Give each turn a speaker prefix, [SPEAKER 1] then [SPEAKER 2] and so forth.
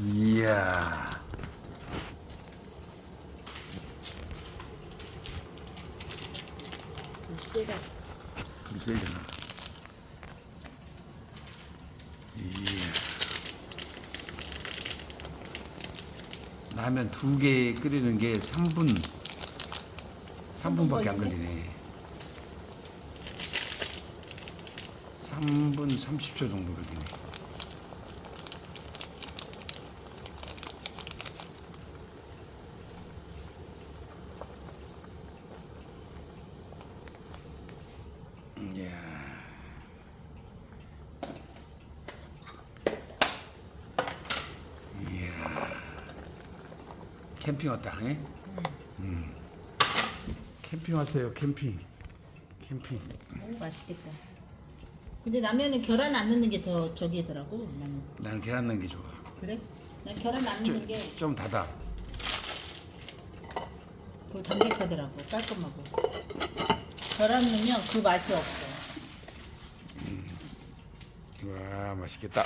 [SPEAKER 1] 이야. 불 세잖아. 이야. 라면 두 개 끓이는 게 3분, 3분밖에 안 걸리네. 3분 30초 정도 걸리네. 이야. 이야. 캠핑 왔다, 예? 음. 캠핑 왔어요, 캠핑. 캠핑.
[SPEAKER 2] 너무 맛있겠다. 근데 라면은 계란 안 넣는 게 더 저기더라고. 나는
[SPEAKER 1] 나는 계란 넣은 게 좋아.
[SPEAKER 2] 그래? 난 계란 안 넣는 게
[SPEAKER 1] 좀, 좀 닫아.
[SPEAKER 2] 그 담백하더라고. 깔끔하고. 계란 넣으면 그 맛이 없어.
[SPEAKER 1] 와, 맛있겠다.